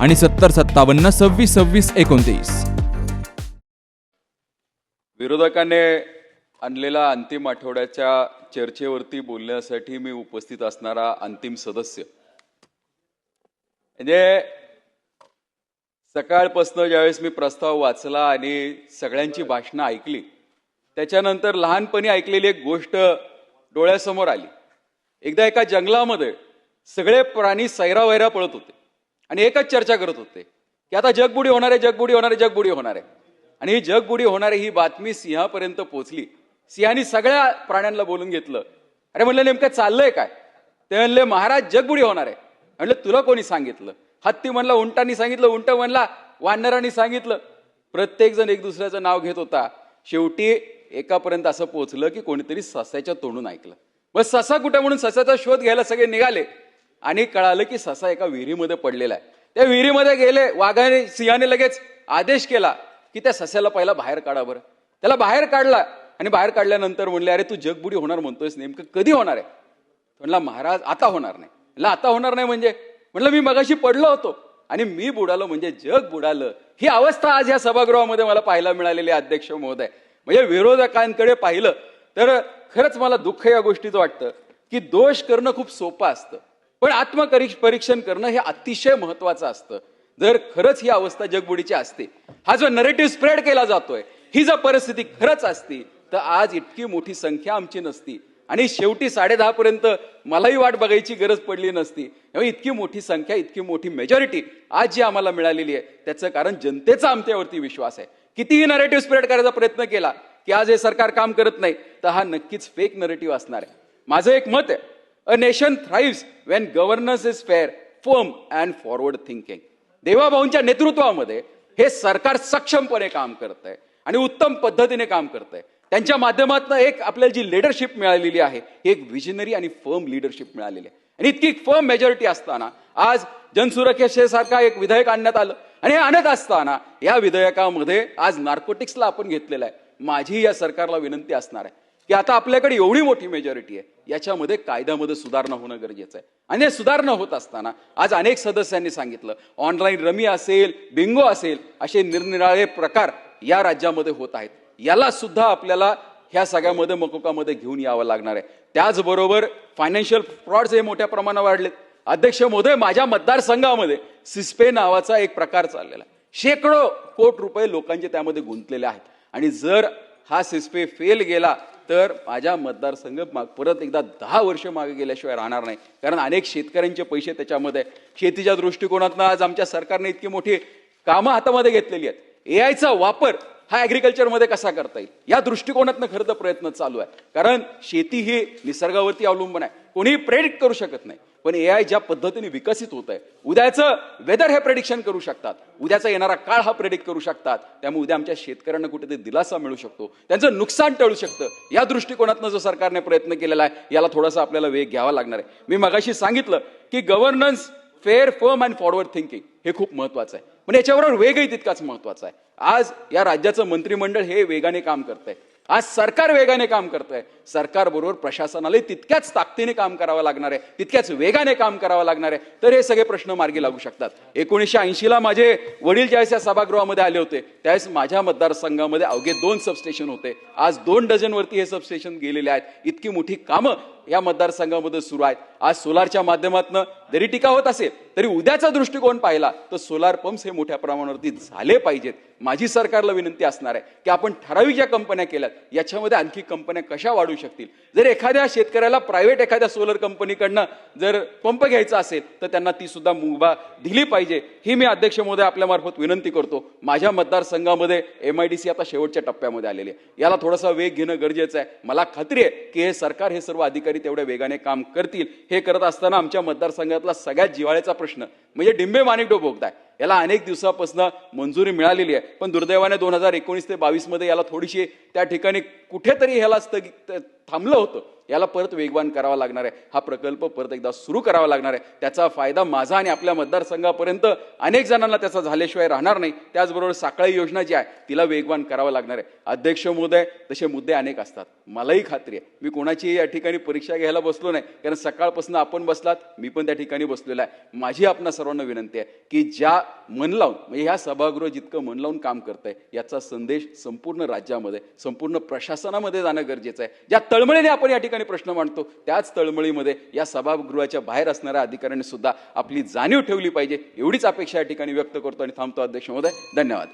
आणि सत्तर सत्तावन्न सव्वीस सव्वीस एकोणतीस. विरोधकाने आणलेला अंतिम आठवड्याच्या चर्चेवरती बोलण्यासाठी मी उपस्थित असणारा अंतिम सदस्य. म्हणजे सकाळपासनं ज्यावेळेस मी प्रस्ताव वाचला आणि सगळ्यांची भाषणं ऐकली त्याच्यानंतर लहानपणी ऐकलेली एक गोष्ट डोळ्यासमोर आली. एकदा एका जंगलामध्ये सगळे प्राणी सैरावैरा पळत होते. आणि एकच चर्चा करत होते की आता जगबुडी होणार आहे जगबुडी होणार आहे जगबुडी होणार आहे. आणि ही जगबुडी होणार आहे ही बातमी सिंहापर्यंत पोहोचली. सिंहानी सगळ्या प्राण्यांना बोलून घेतलं. अरे म्हणलं नेमकं चाललंय काय? ते म्हणले महाराज जगबुडी होणार आहे. म्हणलं तुला कोणी सांगितलं? हत्ती म्हणला उंटांनी सांगितलं. उंट म्हणला वानरांनी सांगितलं. प्रत्येक जण एक दुसऱ्याचं नाव घेत होता. शेवटी एकापर्यंत असं पोहोचलं की कोणीतरी ससाच्या तोंडून ऐकलं. मग ससा कुठे म्हणून ससाचा शोध घ्यायला सगळे निघाले? आणि कळालं की ससा एका विहिरीमध्ये पडलेला आहे. त्या विहिरीमध्ये गेले वाघाने सिंहाने लगेच आदेश केला की त्या सस्याला पहिला बाहेर काढा बरं. त्याला बाहेर काढला आणि बाहेर काढल्यानंतर म्हणले अरे तू जगबुडी होणार म्हणतोयस नेमकं कधी होणार आहे? म्हणला महाराज आता होणार नाही. म्हणलं आता होणार नाही म्हणजे? म्हणलं मी मगाशी पडलो होतो आणि मी बुडालो म्हणजे जग बुडालं. ही अवस्था आज या सभागृहामध्ये मला पाहायला मिळालेली अध्यक्ष महोदय. म्हणजे विरोधकांकडे पाहिलं तर खरंच मला दुःख या गोष्टीचं वाटतं की दोष करणं खूप सोपं असतं. पण आत्मकरी परीक्षण करणं हे अतिशय महत्वाचं असतं. जर खरंच ही अवस्था जगबुडीची असते हा जो नरेटिव्ह स्प्रेड केला जातोय ही जर परिस्थिती खरंच असती तर आज इतकी मोठी संख्या आमची नसती. आणि शेवटी साडे पर्यंत मलाही वाट बघायची गरज पडली नसती. त्यामुळे इतकी मोठी संख्या इतकी मोठी मेजॉरिटी आज जी आम्हाला मिळालेली आहे त्याचं कारण जनतेचा आमच्यावरती विश्वास आहे. कितीही नरेटिव्ह स्प्रेड करायचा प्रयत्न केला की आज हे सरकार काम करत नाही तर हा नक्कीच फेक नरेटिव्ह असणार आहे. माझं एक मत आहे a nation thrives when governance is fair firm and forward thinking देवाभाऊंच्या नेतृत्वामध्ये हे सरकार सक्षमपणे काम करत आहे आणि उत्तम पद्धतीने काम करत आहे त्यांच्या माध्यमातून एक आपल्याला जी लिडरशिप मिळालेली आहे ही एक विजनरी आणि फर्म लिडरशिप मिळालेली आहे. आणि इतकी फर्म मेजॉरिटी असताना आज जनसुरक्षेसारखा एक विधेयक आणण्यात आलं. आणि हे आणत असताना या विधेयकामध्ये आज नार्कोटिक्सला आपण घेतलेलं आहे. माझी या सरकारला विनंती असणार आहे. की आता आपल्याकडे एवढी मोठी मेजॉरिटी आहे. याच्यामध्ये कायद्यामध्ये सुधारणा होणं गरजेचं आहे. आणि हे सुधारणा होत असताना आज अनेक सदस्यांनी सांगितलं ऑनलाईन रमी असेल बिंगो असेल असे निरनिराळे प्रकार या राज्यामध्ये होत आहेत. याला सुद्धा आपल्याला ह्या सगळ्यामध्ये मकोकामध्ये घेऊन यावं लागणार आहे. त्याचबरोबर फायनान्शियल फ्रॉड्स हे मोठ्या प्रमाणावर वाढलेत. अध्यक्ष महोदय माझ्या मतदारसंघामध्ये सिस्पे नावाचा एक प्रकार चाललेला आहे. शेकडो कोट रुपये लोकांचे त्यामध्ये गुंतलेले आहेत. आणि जर हा सिस्पे फेल गेला तर माझ्या मतदारसंघ माग परत एकदा दहा वर्ष मागे गेल्याशिवाय राहणार नाही. कारण अनेक शेतकऱ्यांचे पैसे त्याच्यामध्ये शेतीच्या दृष्टिकोनातून आज आमच्या सरकारने इतकी मोठी कामं हातामध्ये घेतलेली आहेत. ए आयचा वापर हा ॲग्रिकल्चरमध्ये कसा करता येईल? या दृष्टिकोनातनं खरं तर प्रयत्न चालू आहे. कारण शेती ही निसर्गावरती अवलंबून आहे. कोणीही प्रेडिक्ट करू शकत नाही. पण ए आय ज्या पद्धतीने विकसित होत आहे उद्याचं वेदर हे प्रेडिक्शन करू शकतात. उद्याचा येणारा काळ हा प्रेडिक्ट करू शकतात. त्यामुळे उद्या आमच्या शेतकऱ्यांना कुठेतरी दिलासा मिळू शकतो. त्यांचं नुकसान टळू शकतं. या दृष्टिकोनातनं जो सरकारने प्रयत्न केलेला आहे याला थोडासा आपल्याला वेग घ्यावा लागणार आहे. मी मगाशी सांगितलं की governance fair firm and forward thinking हे खूप महत्वाचं आहे. पण याच्याबरोबर वेगही तितकाच महत्त्वाचा आहे. आज या राज्याचं मंत्रिमंडळ हे वेगाने काम करत आहे आज सरकार वेगाने काम करत आहे सरकारबरोबर प्रशासनाला तितक्याच ताकदीने काम करावं लागणार आहे तितक्याच वेगाने काम करावं लागणार आहे. तर हे सगळे प्रश्न मार्गी लागू शकतात. एकोणीसशे ऐंशीला माझे वडील ज्यावेळेस या सभागृहामध्ये आले होते त्यावेळेस माझ्या मतदारसंघामध्ये अवघे दोन सबस्टेशन होते. आज दोन डझनवरती हे सबस्टेशन गेलेले आहेत. इतकी मोठी कामं या मतदारसंघामध्ये सुरू आहेत. आज सोलारच्या माध्यमातून जरी टीका होत असेल तरी उद्याचा दृष्टिकोन पाहिला तर सोलार पंप्स हे मोठ्या प्रमाणावरती झाले पाहिजेत. माझी सरकारला विनंती असणार आहे की आपण ठराविक ज्या कंपन्या केल्यात याच्यामध्ये आणखी कंपन्या कशा वाढू शकतील? जर एखाद्या शेतकऱ्याला प्रायव्हेट एखाद्या सोलर कंपनीकडनं जर पंप घ्यायचा असेल तर त्यांना ती सुद्धा मुभा दिली पाहिजे. ही मी अध्यक्ष महोदय आपल्यामार्फत विनंती करतो. माझ्या मतदारसंघामध्ये एम आय डी सी आता शेवटच्या टप्प्यामध्ये आलेली आहे. याला थोडासा वेग घेणं गरजेचं आहे. मला खात्री आहे की हे सरकार हे सर्व अधिकारी तेवढ्या वेगाने काम करतील. हे करत असताना आमच्या मतदारसंघातला सगळ्यात जिव्हाळ्याचा प्रश्न म्हणजे डिंबे माणिकडो भोगताय याला अनेक दिवसापासून मंजुरी मिळालेली आहे. पण दुर्दैवाने दोन हजार एकोणीस ते बावीसमध्ये याला थोडीशी त्या ठिकाणी कुठेतरी ह्याला स्थगित थांबलं होतं. याला परत वेगवान करावा लागणार आहे. हा प्रकल्प परत एकदा सुरू करावा लागणार आहे. त्याचा फायदा माझा आणि आपल्या मतदारसंघापर्यंत अनेक जणांना त्याचा झाल्याशिवाय राहणार नाही. त्याचबरोबर साखळी योजना जी आहे तिला वेगवान करावं लागणार आहे. अध्यक्ष महोदय तसे मुद्दे अनेक असतात. मलाही खात्री आहे. मी कोणाची या ठिकाणी परीक्षा घ्यायला बसलो नाही. कारण सकाळपासून आपण बसलात मी पण त्या ठिकाणी बसलेलो आहे. माझी आपणा सर्वांना विनंती आहे की ज्या मन लावून म्हणजे ह्या सभागृह जितकं मन लावून काम करतंय याचा संदेश संपूर्ण राज्यामध्ये संपूर्ण प्रशासनामध्ये जाणं गरजेचं आहे. ज्या तळमळीने आपण या ठिकाणी प्रश्न मांडतो त्याच तळमळीमध्ये या सभागृहाच्या बाहेर असणाऱ्या अधिकाऱ्यांनी सुद्धा आपली जाणीव ठेवली पाहिजे. एवढीच अपेक्षा या ठिकाणी व्यक्त करतो आणि थांबतो अध्यक्ष महोदय. धन्यवाद.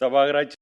सभागृहाची